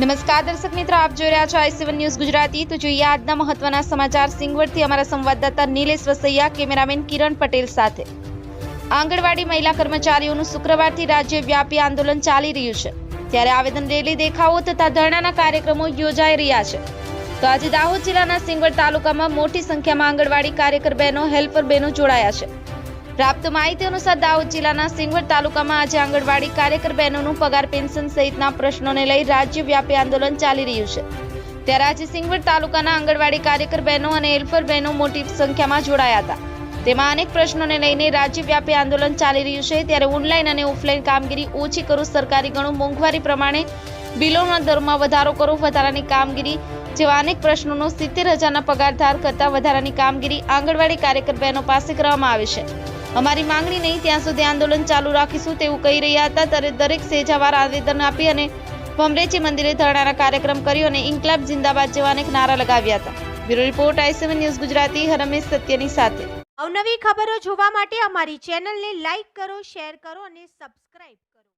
નમસ્કાર દર્શક મિત્રો, આપ જોઈ રહ્યા છો આઈ સેવન ન્યૂઝ ગુજરાતી. તો જોઈએ આજના મહત્વના સમાચાર સિંગવડથી અમારા સંવાદદાતા નિલેશ વસૈયા, કેમેરામેન કિરણ પટેલ સાથે. આંગણવાડી મહિલા કર્મચારીઓનું શુક્રવારથી રાજ્યવ્યાપી આંદોલન ચાલી રહ્યું છે. ત્યારે આવેદન રેલી દેખાવો તથા ધરણાના કાર્યક્રમો યોજાઈ રહ્યા છે. તો આજે દાહોદ જિલ્લાના સિંગવડ તાલુકામાં મોટી સંખ્યામાં આંગણવાડી કાર્યકર બહેનો, હેલ્પર બહેનો જોડાયા છે. પ્રાપ્ત માહિતી અનુસાર દાહોદ જિલ્લાના સિંગવડ તાલુકામાં આજે આંગણવાડી કાર્યકર બહેનોનું પગાર પેન્શન સહિતના પ્રશ્નોને લઈ રાજ્યવ્યાપી આંદોલન ચાલી રહ્યું છે. ત્યારે આજે સિંગવડ તાલુકાના આંગણવાડી કાર્યકર બહેનો અને હેલ્પર બહેનો મોટી સંખ્યામાં જોડાયા હતા. તેમાં અનેક પ્રશ્નોને લઈને રાજ્યવ્યાપી આંદોલન ચાલી રહ્યું છે. ત્યારે ઓનલાઈન અને ઓફલાઈન કામગીરી ઓછી કરો, સરકારી ગણું મોંઘવારી પ્રમાણે બિલોના દરમાં વધારો કરો, વધારાની કામગીરી જેવા અનેક પ્રશ્નોનો સિત્તેર હજારના પગારધાર કરતા વધારાની કામગીરી આંગણવાડી કાર્યકર બહેનો પાસે કરવામાં આવે છે. અમારી માંગણી નહીં, ત્યાં સુધી આંદોલન ચાલુ રાખીશું તેવું કહી રહ્યા હતા. ત્યારે દરેક સેજાવાર આવેદન આપી અને ભમરેચી મંદિરે ધરણાના કાર્યક્રમ કર્યો અને ઇન્કલાબ જિંદાબાદ જેવા અનેક નારા લગાવ્યા હતા. Bureau report I seven news Gujarati, Harmesh સત્યની સાથે. અવનવી ખબરો જોવા માટે અમારી ચેનલને લાઇક કરો, શેર કરો અને સબસ્ક્રાઇબ